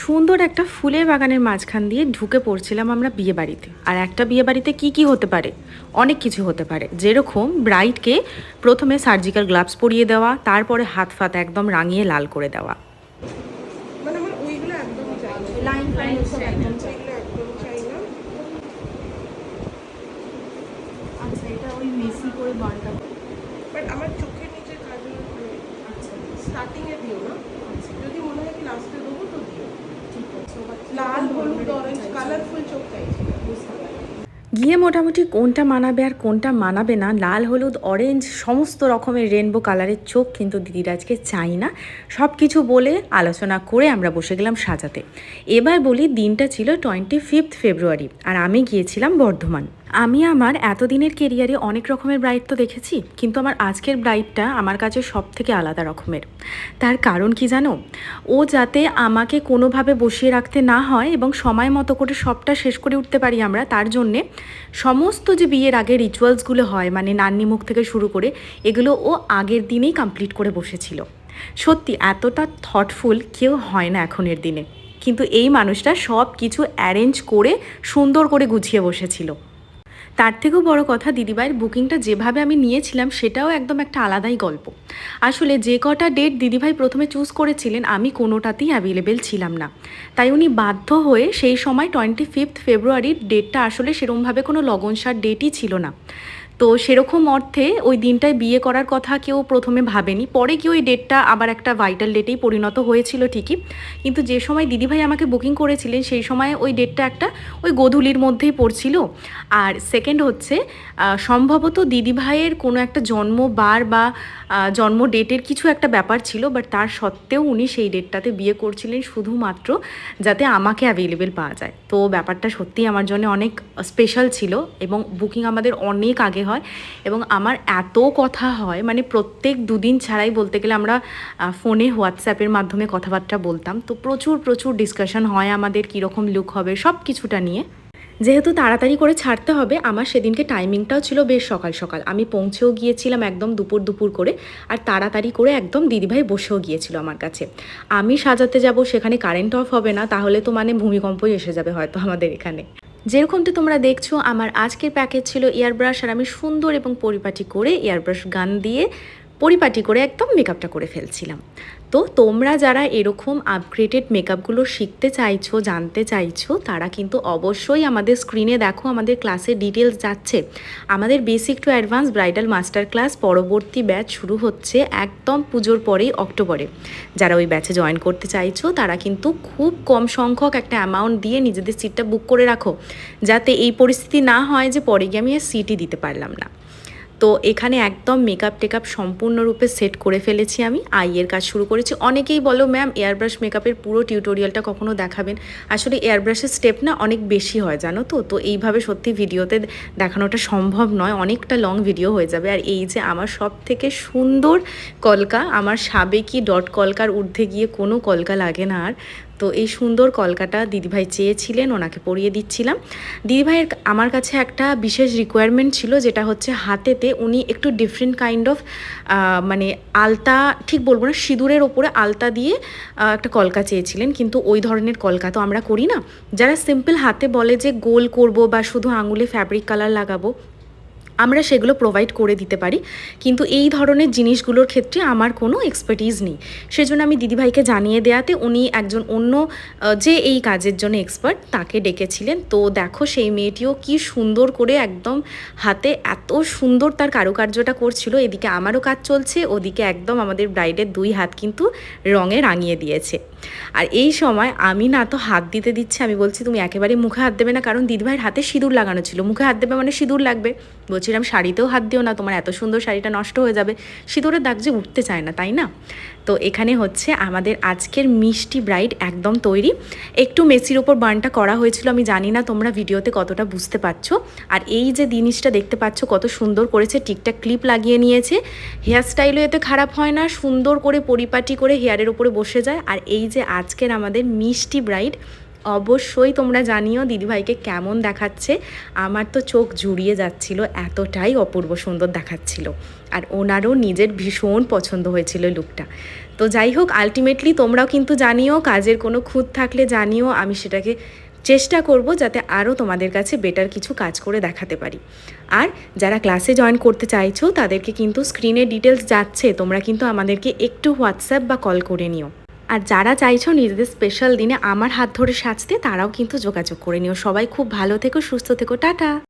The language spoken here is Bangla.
সুন্দর একটা ফুলের বাগানের মাঝখান দিয়ে ঢুকে পড়ছিলাম আমরা বিয়ে বাড়িতে। আর একটা বিয়ে বাড়িতে কী কী হতে পারে? অনেক কিছু হতে পারে। যেরকম ব্রাইডকে প্রথমে সার্জিক্যাল গ্লাভস পরিয়ে দেওয়া তারপরে হাত ফাত একদম রাঙিয়ে লাল করে দেওয়া। মানে আমার ওইগুলো একদম চাই না। লাইন ফাইন ওসব একদম চাই ওইগুলো একদম চাই না। আচ্ছা এটা ওই মেসি করে বানটা বাট আমার চোখের নিচে কাজল আচ্ছা। স্টার্টিং এ দিও না। যদি মনে হয় কি লাস্টে দেবো তো দিও ঠিক আছে লাল, হলুদ অরেঞ্জ কালারফুল চোখ চাইছি গিয়ে মোটামুটি কোনটা মানাবে আর কোনটা মানাবে না, লাল, হলুদ অরেঞ্জ সমস্ত রকমের রেনবো কালারের চোখ কিন্তু দিদিরাজকে চাই না। সব কিছু বলে আলোচনা করে আমরা বসে গেলাম সাজাতে। এবার বলি দিনটা ছিল টোয়েন্টি ফিফথ ফেব্রুয়ারি আর আমি গিয়েছিলাম বর্ধমান। আমি আমার এতদিনের কেরিয়ারে অনেক রকমের ব্রাইড তো দেখেছি, কিন্তু আমার আজকের ব্রাইডটা আমার কাছে সব থেকে আলাদা রকমের। তার কারণ কি জানো? ও যাতে আমাকে কোনোভাবে বসিয়ে রাখতে না হয় এবং সময় মতো করে সবটা শেষ করে উঠতে পারি আমরা, তার জন্যে সমস্ত যে বিয়ের আগে রিচুয়ালসগুলো হয় মানে নান্নি মুখ থেকে শুরু করে, এগুলো ও আগের দিনেই কমপ্লিট করে বসেছিল। সত্যি, এতটা থটফুল কেউ হয় না এখনের দিনে। কিন্তু এই মানুষটা সব কিছু অ্যারেঞ্জ করে সুন্দর করে গুছিয়ে বসেছিল। তার থেকেও বড় কথা দিদিভাইয়ের বুকিংটা যেভাবে আমি নিয়েছিলাম, সেটাও একদম একটা আলাদাই গল্প। আসলে যে কটা ডেট দিদিভাই প্রথমে চুজ করেছিলেন, আমি কোনোটাতেই অ্যাভেলেবেল ছিলাম না। তাই উনি বাধ্য হয়ে সেই সময় টোয়েন্টি ফিফথ ফেব্রুয়ারির ডেটটা আসলে সেরমভাবে কোনো লগনসার ডেটই ছিল না। তো সেরকম অর্থে ওই দিনটায় বিয়ে করার কথা কেউ প্রথমে ভাবেনি। পরে কি ওই ডেটটা আবার একটা ভাইটাল ডেটেই পরিণত হয়েছিল ঠিকই। কিন্তু যে সময় দিদিভাই আমাকে বুকিং করেছিলেন, সেই সময় ওই ডেটটা একটা ওই গোধূলির মধ্যেই পড়ছিল। আর সেকেন্ড হচ্ছে সম্ভবত দিদিভাইয়ের কোনো একটা জন্মবার বা জন্ম ডেটের কিছু একটা ব্যাপার ছিল বাট তার সত্ত্বেও উনি সেই ডেটটাতে বিয়ে করছিলেন শুধুমাত্র যাতে আমাকে অ্যাভেলেবেল পাওয়া যায়। তো ব্যাপারটা সত্যিই আমার জন্য অনেক স্পেশাল ছিল এবং বুকিং আমাদের অনেক আগে হয় এবং আমার এত কথা হয় মানে প্রত্যেক দুদিন ছাড়াই বলতে গেলে আমরা ফোনে হোয়াটসঅ্যাপের মাধ্যমে কথাবার্তা বলতাম। তো প্রচুর প্রচুর ডিসকাশন হয় আমাদের, কীরকম লুক হবে সব কিছুটা নিয়ে। যেহেতু তাড়াতাড়ি করে ছাড়তে হবে, আমার সেদিনকে টাইমিংটাও ছিল বেশ সকাল সকাল। আমি পৌঁছেও গিয়েছিলাম একদম দুপুর দুপুর করে, আর তাড়াতাড়ি করে একদম দিদিভাই বসেও গিয়েছিল আমার কাছে। আমি সাজাতে যাব, সেখানে কারেন্ট অফ হবে না, তাহলে তো মানে ভূমিকম্পই এসে যাবে হয়তো আমাদের এখানে। যেরকমটা তোমরা দেখছ, আমার আজকের প্যাকেজ ছিল এয়ার ব্রাশ আর আমি সুন্দর এবং পরিপাটি করে এয়ার ব্রাশ গান দিয়ে পরিপাটি করে একদম মেকআপটা করে ফেলছিলাম। তো তোমরা যারা এরকম আপগ্রেডেড মেকআপগুলো শিখতে চাইছো, জানতে চাইছো, তারা কিন্তু অবশ্যই আমাদের স্ক্রিনে দেখো, আমাদের ক্লাসের ডিটেলস যাচ্ছে। আমাদের basic to advance bridal master class পরবর্তী ব্যাচ শুরু হচ্ছে একদম পুজোর পরেই অক্টোবরে। যারা ওই ব্যাচে জয়েন করতে চাইছো, তারা কিন্তু খুব কম সংখ্যক একটা অ্যামাউন্ট দিয়ে নিজেদের সিটটা বুক করে রাখো, যাতে এই পরিস্থিতি না হয় যে পরে গিয়ে আমি আর সিটই দিতে পারলাম না। তো এখানে একদম মেকআপ টেকআপ সম্পূর্ণরূপে সেট করে ফেলেছি আমি। আইয়ের কাজ শুরু করেছি। অনেকেই বলো ম্যাম এয়ারব্রাশ মেকআপের পুরো টিউটোরিয়ালটা কখনো দেখাবেন? আসলে এয়ারব্রাশের স্টেপ না অনেক বেশি হয়, জানো তো? তো এইভাবে সত্যি ভিডিওতে দেখানোটা সম্ভব নয়। অনেকটা লং ভিডিও হয়ে যাবে। আর এই যে আমার সব থেকে সুন্দর কলকা, আমার সাবেকি ডট কলকার ঊর্ধ্বে গিয়ে কোনো কলকা লাগে না আর। তো এই সুন্দর কলকাটা দিদিভাই চেয়েছিলেন, ওনাকে পরিয়ে দিচ্ছিলাম। দিদিভাইয়ের আমার কাছে একটা বিশেষ রিকোয়ারমেন্ট ছিল, যেটা হচ্ছে হাতেতে উনি একটু ডিফারেন্ট কাইন্ড অফ মানে আলতা, ঠিক বলব না, সিঁদুরের ওপরে আলতা দিয়ে একটা কলকা চেয়েছিলেন। কিন্তু ওই ধরনের কলকা তো আমরা করি না। যারা সিম্পল হাতে বলে যে গোল করব বা শুধু আঙুলে ফ্যাব্রিক কালার লাগাবো আমরা সেগুলো প্রোভাইড করে দিতে পারি। কিন্তু এই ধরনের জিনিসগুলোর ক্ষেত্রে আমার কোনো এক্সপার্টিস নেই। সেজন্য আমি দিদিভাইকে জানিয়ে দেওয়াতে উনি একজন অন্য যে এই কাজের জন্য এক্সপার্ট তাকে ডেকেছিলেন। তো দেখো সেই মেয়েটিও কি সুন্দর করে একদম হাতে এত সুন্দর তার কারুকার্যটা করছিল। এদিকে আমারও কাজ চলছে, ওদিকে একদম আমাদের ব্রাইডের দুই হাত কিন্তু রঙে রাঙিয়ে দিয়েছে। আর এই সময় আমি না তো হাত দিতে দিচ্ছে, আমি বলছি, তুমি একেবারে মুখে হাত দেবে না। কারণ দিদিভাইয়ের হাতে সিঁদুর লাগানো ছিল। মুখে হাত দেবে মানে সিঁদুর লাগবে। বলছিলাম, শাড়িতেও হাত দিও না, তোমার এত সুন্দর শাড়িটা নষ্ট হয়ে যাবে। সিঁদুরের দাগ যে উঠতে চায় না, তাই না? তো এখানে হচ্ছে আমাদের আজকের মিষ্টি ব্রাইড একদম তৈরি। একটু মেসির ওপর বার্নটা করা হয়েছিল, আমি জানি না তোমরা ভিডিওতে কতটা বুঝতে পারছ। আর এই যে জিনিসটা দেখতে পাচ্ছ, কত সুন্দর করেছে, টিকটাক ক্লিপ লাগিয়ে নিয়েছে। হেয়ার স্টাইলও এতে খারাপ হয় না, সুন্দর করে পরিপাটি করে হেয়ারের ওপরে বসে যায়। আর এই যে আজকের আমাদের মিষ্টি ব্রাইড অবশ্যই তোমরা জানিও দিদিভাইকে কেমন দেখাচ্ছে। আমার তো চোখ জুড়িয়ে যাচ্ছিল, এতটাই অপূর্ব সুন্দর দেখাচ্ছিল। আর ওনারও নিজের ভীষণ পছন্দ হয়েছিল লুকটা তো যাই হোক আলটিমেটলি তোমরাও কিন্তু জানিও, কাজের কোনো খুঁত থাকলে জানিও, আমি সেটাকে চেষ্টা করব যাতে আরও তোমাদের কাছে বেটার কিছু কাজ করে দেখাতে পারি। আর যারা ক্লাসে জয়েন করতে চাইছো, তাদেরকে কিন্তু স্ক্রিনে ডিটেলস যাচ্ছে, তোমরা কিন্তু আমাদেরকে একটু হোয়াটসঅ্যাপ বা কল করে নিও। আর যারা চাইছো নিজেদের স্পেশাল দিনে আমার হাত ধরে সাজতে, তারাও কিন্তু যোগাযোগ করে নিও। সবাই খুব ভালো থেকো, সুস্থ থেকো। টাটা!